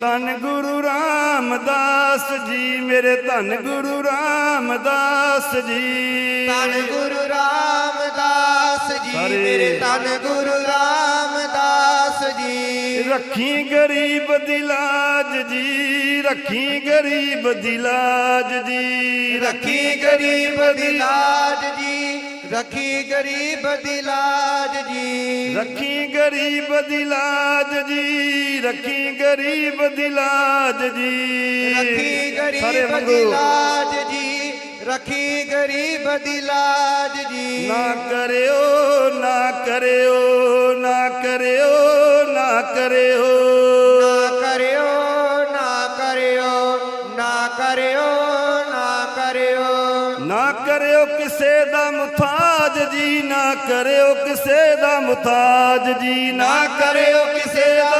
ਧੰਨ ਗੁਰੂ ਰਾਮਦਾਸ ਜੀ ਮੇਰੇ ਧੰਨ ਗੁਰੂ ਰਾਮਦਾਸ ਜੀ ਧੰਨ ਗੁਰੂ ਰਾਮਦਾਸ ਜੀ। ਮੇਰੇ ਧੰਨ ਗੁਰੂ ਰਾਮਦਾਸ ਜੀ ਰੱਖੀ ਗਰੀਬ ਦੀ ਲਾਜ ਜੀ ਰੱਖੀ ਗਰੀਬ ਦੀ ਲਾਜ ਜੀ ਰੱਖੀ ਗਰੀਬ ਦੀ ਲਾਜ ਜੀ ਰਖੀ ਗਰੀਬ ਦੀ ਲਾਜ ਜੀ। ਰੱਖੀ ਗਰੀਬ ਦੀ ਲਾਜ ਜੀ ਰੱਖੀ ਗਰੀਬ ਦੀ ਲਾਜ ਜੀ। ਰਖੀ ਗਰੀਬ ਦੀ ਵਾਂਗੂ। ਲਾਜ ਜੀ ਰਖੀ ਗਰੀਬ ਦੀ ਲਾਜ ਜੀ। ਨਾ ਕਰਿਓ ਨਾ ਕਰਿਓ ਨਾ ਕਰਿਓ ਨਾ ਕਰਿਓ। ਨਾ ਕਰਿਓ ਨਾ ਕਰਿਓ ਨਾ ਕਰਿਓ। ਨਾ ਕਰਿਓ ਕਿਸੇ ਦਾ ਮੁਤਾਜ ਜੀ, ਨਾ ਕਰਿਓ ਕਿਸੇ ਦਾ ਮੁਤਾਜ ਜੀ, ਨਾ ਕਰਿਓ ਕਿਸੇ ਦਾ